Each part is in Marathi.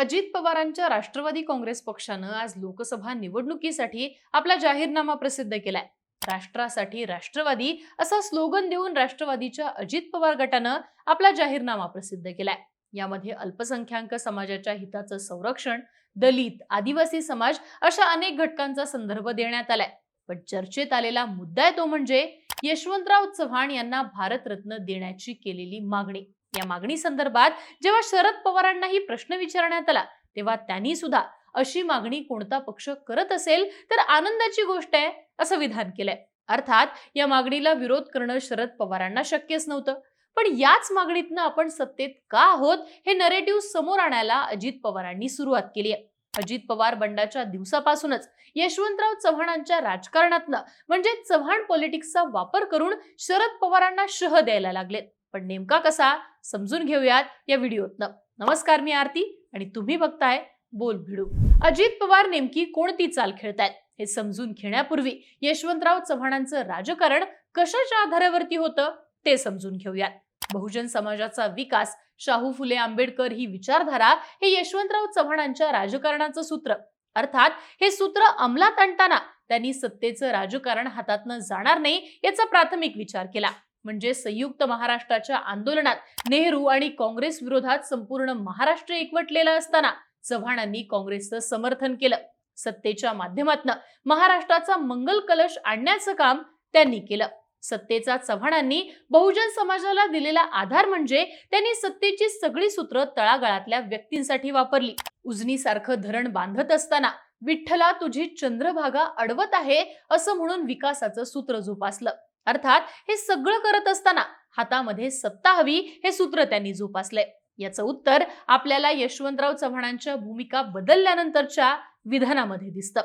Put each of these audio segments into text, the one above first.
अजित पवारांच्या राष्ट्रवादी काँग्रेस पक्षानं आज लोकसभा निवडणुकीसाठी आपला जाहीरनामा प्रसिद्ध केलाय. राष्ट्रासाठी राष्ट्रवादी असा स्लोगन देऊन राष्ट्रवादीच्या अजित पवार गटानं आपला जाहीरनामा प्रसिद्ध केलाय. यामध्ये अल्पसंख्याक समाजाच्या हिताचं संरक्षण दलित आदिवासी समाज अशा अनेक घटकांचा संदर्भ देण्यात आलाय. पण चर्चेत आलेला मुद्दा आहे तो म्हणजे यशवंतराव चव्हाण यांना भारतरत्न देण्याची केलेली मागणी. या मागणी संदर्भात जेव्हा शरद पवारांनाही प्रश्न विचारण्यात आला तेव्हा त्यांनी सुद्धा अशी मागणी कोणता पक्ष करत असेल तर आनंदाची गोष्ट आहे असं विधान केलंय. अर्थात या मागणीला विरोध करणं शरद पवारांना शक्यच नव्हतं. पण याच मागणीतनं आपण सत्तेत का आहोत हे नरेटिव्ह समोर आणायला अजित पवारांनी सुरुवात केली आहे. अजित पवार बंडाच्या दिवसापासूनच यशवंतराव चव्हाणांच्या राजकारणातनं म्हणजे चव्हाण पॉलिटिक्सचा वापर करून शरद पवारांना शह द्यायला लागलेत. पण नेमका कसा समजून घेऊयात या व्हिडिओतनं. नमस्कार मी आरती आणि तुम्ही बघताय बोल भिडू. अजित पवार नेमकी कोणती चाल खेळतायत हे समजून घेण्यापूर्वी यशवंतराव चव्हाणांचं राजकारण कशाच्या आधारावरती होतं ते समजून घेऊयात. बहुजन समाजाचा विकास शाहू फुले आंबेडकर ही विचारधारा हे यशवंतराव चव्हाणांच्या राजकारणाचं सूत्र. अर्थात हे सूत्र अंमलात आणताना त्यांनी सत्तेचं राजकारण हातातनं जाणार नाही याचा प्राथमिक विचार केला. म्हणजे संयुक्त महाराष्ट्राच्या आंदोलनात नेहरू आणि काँग्रेस विरोधात संपूर्ण महाराष्ट्र एकवटलेला असताना चव्हाणांनी काँग्रेसचं समर्थन केलं. सत्तेच्या माध्यमातून महाराष्ट्राचा मंगल कलश आणण्याचं काम त्यांनी केलं. सत्तेचा चव्हाणांनी बहुजन समाजाला दिलेला आधार म्हणजे त्यांनी सत्तेची सगळी सूत्र तळागाळातल्या व्यक्तींसाठी वापरली. उजनीसारखं धरण बांधत असताना विठ्ठला तुझी चंद्रभागा अडवत आहे असं म्हणून विकासाचं सूत्र जोपासलं. अर्थात हे सगळं करत असताना हातामध्ये सत्ता हवी हे सूत्र त्यांनी जोपासलंय. याचं उत्तर आपल्याला यशवंतराव चव्हाणांच्या भूमिका बदलल्यानंतरच्या विधानामध्ये दिसतं.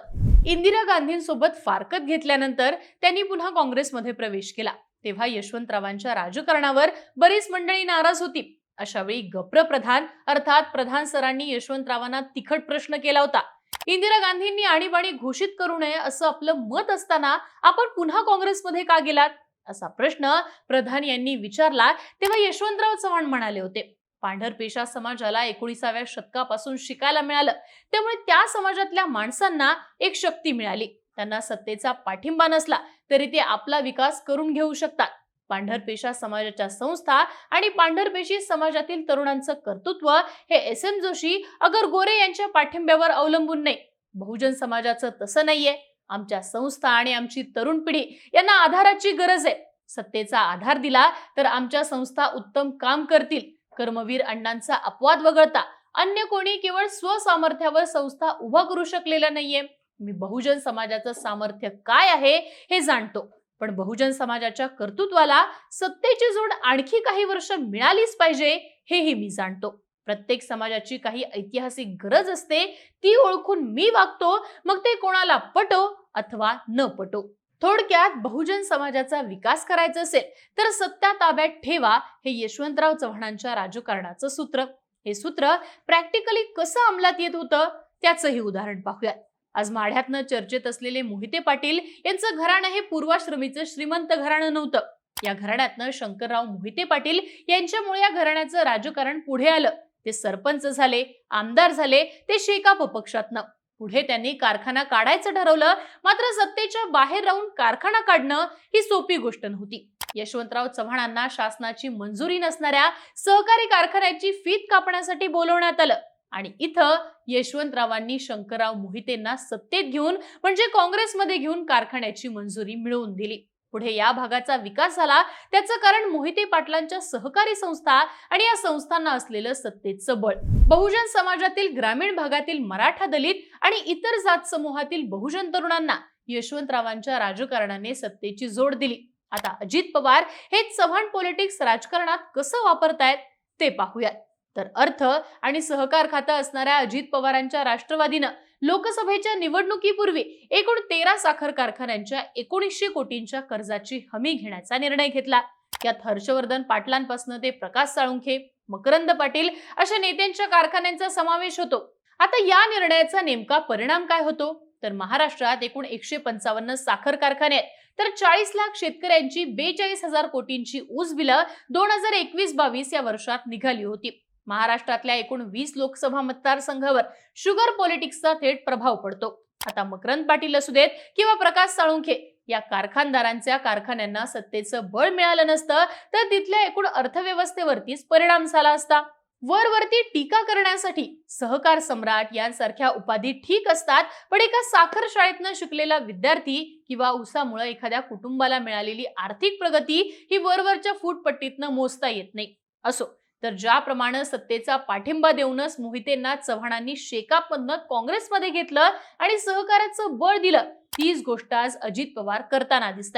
इंदिरा गांधींसोबत फारकत घेतल्यानंतर त्यांनी पुन्हा काँग्रेसमध्ये प्रवेश केला. तेव्हा यशवंतरावांच्या राजकारणावर बरीच मंडळी नाराज होती. अशावेळी गप्र प्रधान अर्थात प्रधान सरांनी यशवंतरावांना तिखट प्रश्न केला होता. इंदिरा गांधींनी आणीबाणी घोषित करू नये असं आपलं मत असताना आपण पुन्हा काँग्रेसमध्ये का गेलात? असा प्रश्न प्रधान यांनी विचारला तेव्हा यशवंतराव चव्हाण म्हणाले होते. पांढरपेशा समाजाला एकोणीसाव्या शतकापासून शिकायला मिळालं. त्यामुळे त्या समाजातल्या माणसांना एक शक्ती मिळाली. त्यांना सत्तेचा पाठिंबा नसला तरी ते आपला विकास करून घेऊ शकतात. पांढरपेशा समाजाच्या संस्था आणि पांढरपेशी समाजातील तरुणांचं कर्तृत्व हे एस एम जोशी अगर गोरे यांच्या पाठिंब्यावर अवलंबून नाही. बहुजन समाजाचं तसं नाहीये. आमच्या संस्था आणि आमची तरुण पिढी यांना आधाराची गरज आहे. सत्तेचा आधार दिला तर आमच्या संस्था उत्तम काम करतील. कर्मवीर अण्णांचा अपवाद वगळता अन्य कोणी केवळ स्वसामर्थ्यावर संस्था उभा करू शकलेला नाहीये. मी बहुजन समाजाचं सामर्थ्य काय आहे हे जाणतो. पण बहुजन समाजाच्या कर्तृत्वाला सत्तेची जोड आणखी काही वर्ष मिळालीच पाहिजे हेही मी जाणतो. प्रत्येक समाजाची काही ऐतिहासिक गरज असते ती ओळखून मी वागतो मग ते कोणाला पटो अथवा न पटो. थोडक्यात बहुजन समाजाचा विकास करायचा असेल तर सत्ता ताब्यात ठेवा हे यशवंतराव चव्हाणांच्या राजकारणाचं सूत्र. हे सूत्र प्रॅक्टिकली कसं अंमलात येत होतं त्याचंही उदाहरण पाहूयात. आज माढ्यातनं चर्चेत असलेले मोहिते पाटील यांचं घराणं हे पूर्वाश्रमीचं श्रीमंत घराणं नव्हतं. या घराण्यातनं शंकरराव मोहिते पाटील यांच्यामुळे या घराण्याचं राजकारण पुढे आलं. ते सरपंच झाले आमदार झाले ते शेकाप पक्षातनं. पुढे त्यांनी कारखाना काढायचं ठरवलं मात्र सत्तेच्या बाहेर राहून कारखाना काढणं ही सोपी गोष्ट नव्हती. यशवंतराव चव्हाणांना शासनाची मंजुरी नसणाऱ्या सहकारी कारखान्याची फीत कापण्यासाठी बोलवण्यात आलं. आणि इथं यशवंतरावांनी शंकरराव मोहितेंना सत्तेत घेऊन म्हणजे काँग्रेसमध्ये घेऊन कारखान्याची मंजुरी मिळवून दिली. पुढे या भागाचा विकास झाला त्याचं कारण मोहिते पाटलांच्या सहकारी संस्था आणि या संस्थांना असलेलं सत्तेचं बळ. बहुजन समाजातील ग्रामीण भागातील मराठा दलित आणि इतर जात समूहातील बहुजन तरुणांना यशवंतरावांच्या राजकारणाने सत्तेची जोड दिली. आता अजित पवार हे चव्हाण पॉलिटिक्स राजकारणात कसं वापरतायत ते पाहूयात. तर अर्थ आणि सहकार खातं असणाऱ्या अजित पवारांच्या राष्ट्रवादीनं लोकसभेच्या निवडणुकीपूर्वी एकूण तेरा साखर कारखान्यांच्या एकोणीसशे कोटींच्या कर्जाची हमी घेण्याचा निर्णय घेतला. यात हर्षवर्धन पाटलांपासून ते प्रकाश साळुंखे मकरंद पाटील अशा नेत्यांच्या कारखान्यांचा समावेश होतो. आता या निर्णयाचा नेमका परिणाम काय होतो? तर महाराष्ट्रात एकूण एकशे पंचावन्न साखर कारखाने आहेत. तर चाळीस लाख शेतकऱ्यांची बेचाळीस हजार कोटींची ऊस बिलं दोन हजार एकवीस बावीस या वर्षात निघाली होती. महाराष्ट्रातल्या एकूण वीस लोकसभा मतदारसंघावर शुगर पॉलिटिक्सचा थेट प्रभाव पडतो. आता मकरंद पाटील असू देत किंवा प्रकाश साळुंखे या कारखानदारांच्या कारखान्यांना सत्तेचं बळ मिळालं नसतं तर तिथल्या एकूण अर्थव्यवस्थेवरतीच परिणाम झाला असता. वरवरती टीका करण्यासाठी सहकार सम्राट यांसारख्या उपाधी ठीक असतात पण एका साखर शाळेतनं शिकलेला विद्यार्थी किंवा उसामुळे एखाद्या कुटुंबाला मिळालेली आर्थिक प्रगती ही वरवरच्या फूटपट्टीतनं मोजता येत नाही. असो तर ज्याप्रमाणे सत्तेचा पाठिंबा देऊनच मोहितेंना चव्हाणांनी शेकापमधनं काँग्रेसमध्ये घेतलं आणि सहकार्याचं बळ दिलं तीच गोष्ट आज अजित पवार करताना दिसत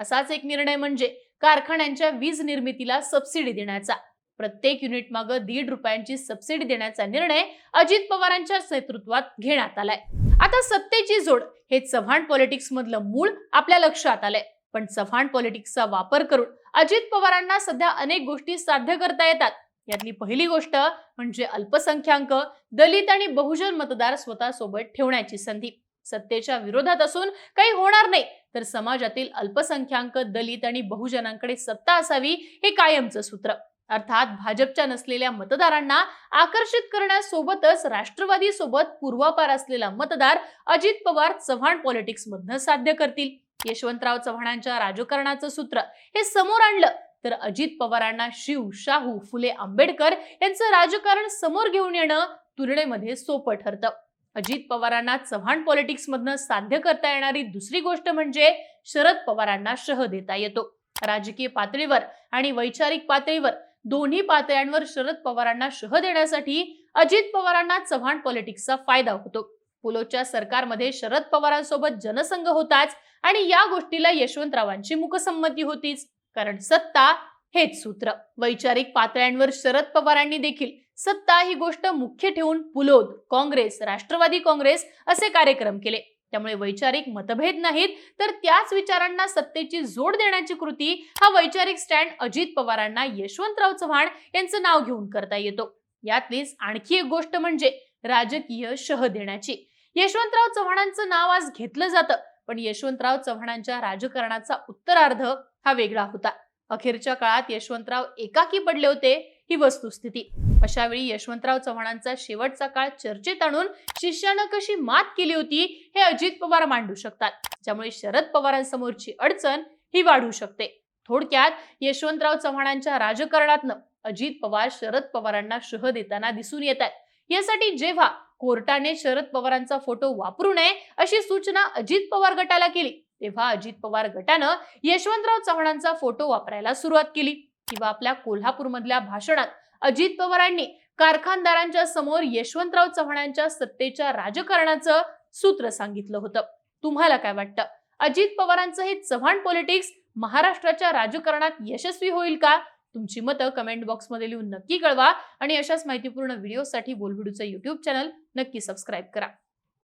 असाच एक निर्णय म्हणजे कारखान्यांच्या वीज निर्मितीला सबसिडी देण्याचा. प्रत्येक युनिट मागं दीड रुपयांची सबसिडी देण्याचा निर्णय अजित पवारांच्या नेतृत्वात घेण्यात आलाय. आता सत्तेची जोड हे चव्हाण पॉलिटिक्स मधलं मूळ आपल्या लक्षात आलंय. पण चव्हाण पॉलिटिक्सचा वापर करून अजित पवारांना सध्या अनेक गोष्टी साध्य करता येतात. यातली पहिली गोष्ट म्हणजे अल्पसंख्याक दलित आणि बहुजन मतदार स्वतः सोबत ठेवण्याची संधी. सत्तेच्या विरोधात असून काही होणार नाही तर समाजातील अल्पसंख्याक दलित आणि बहुजनांकडे सत्ता असावी हे कायमचं सूत्र. अर्थात भाजपच्या नसलेल्या मतदारांना आकर्षित करण्यासोबतच राष्ट्रवादी सोबत पूर्वापार असलेला मतदार अजित पवार चव्हाण पॉलिटिक्स मधनं साध्य करतील. यशवंतराव चव्हाणांच्या राजकारणाचं सूत्र हे समोर आणलं. तर अजित पवारांना शिव शाहू फुले आंबेडकर यांचं राजकारण समोर घेऊन येणं तुलनेमध्ये सोपं ठरतं. अजित पवारांना चव्हाण पॉलिटिक्स मधनं साध्य करता येणारी दुसरी गोष्ट म्हणजे शरद पवारांना शह देता येतो. राजकीय पातळीवर आणि वैचारिक पातळीवर दोन्ही पातळ्यांवर शरद पवारांना शह देण्यासाठी अजित पवारांना चव्हाण पॉलिटिक्सचा फायदा होतो. पुलोच्या सरकारमध्ये शरद पवारांसोबत जनसंघ होताच आणि या गोष्टीला यशवंतरावांची मुखसंमती होतीच. कारण सत्ता हेच सूत्र. वैचारिक पातळ्यांवर शरद पवारांनी देखील सत्ता ही गोष्ट मुख्य ठेवून पुलोद काँग्रेस राष्ट्रवादी काँग्रेस असे कार्यक्रम केले. त्यामुळे वैचारिक मतभेद नाहीत तर त्याच विचारांना सत्तेची जोड देण्याची कृती हा वैचारिक स्टँड अजित पवारांना यशवंतराव चव्हाण यांचं नाव घेऊन करता येतो. यातलीच आणखी एक गोष्ट म्हणजे राजकीय शह देण्याची. यशवंतराव चव्हाणांचं नाव आज घेतलं जातं. पण यशवंतराव चव्हाणांच्या राजकारणाचा उत्तरार्ध हा वेगळा होता. अखेरच्या काळात यशवंतराव एकाकी पडले होते ही वस्तुस्थिती. अशा वेळी यशवंतराव चव्हाणांचा शेवटचा काळ चर्चेत आणून शिष्यानं कशी मात केली होती हे अजित पवार मांडू शकतात. ज्यामुळे शरद पवारांसमोरची अडचण ही वाढू शकते. थोडक्यात यशवंतराव चव्हाणांच्या राजकारणातनं अजित पवार शरद पवारांना शह देताना दिसून येत आहेत. यासाठी जेव्हा कोर्टाने शरद पवारांचा फोटो वापरू नये अशी सूचना अजित पवार गटाला केली. तेव्हा अजित पवार गटानं यशवंतराव चव्हाणांचा फोटो वापरायला सुरुवात केली. किंवा आपल्या कोल्हापूर मधल्या भाषणात अजित पवारांनी कारखानदारांच्या समोर यशवंतराव चव्हाणांच्या सत्तेच्या राजकारणाचं सूत्र सांगितलं होतं. तुम्हाला काय वाटतं? अजित पवारांचं हे चव्हाण पॉलिटिक्स महाराष्ट्राच्या राजकारणात यशस्वी होईल का? तुमची मतं कमेंट बॉक्समध्ये लिहून नक्की कळवा आणि अशाच माहितीपूर्ण व्हिडिओसाठी बोलबिडूचं युट्यूब चॅनल नक्की सबस्क्राईब करा.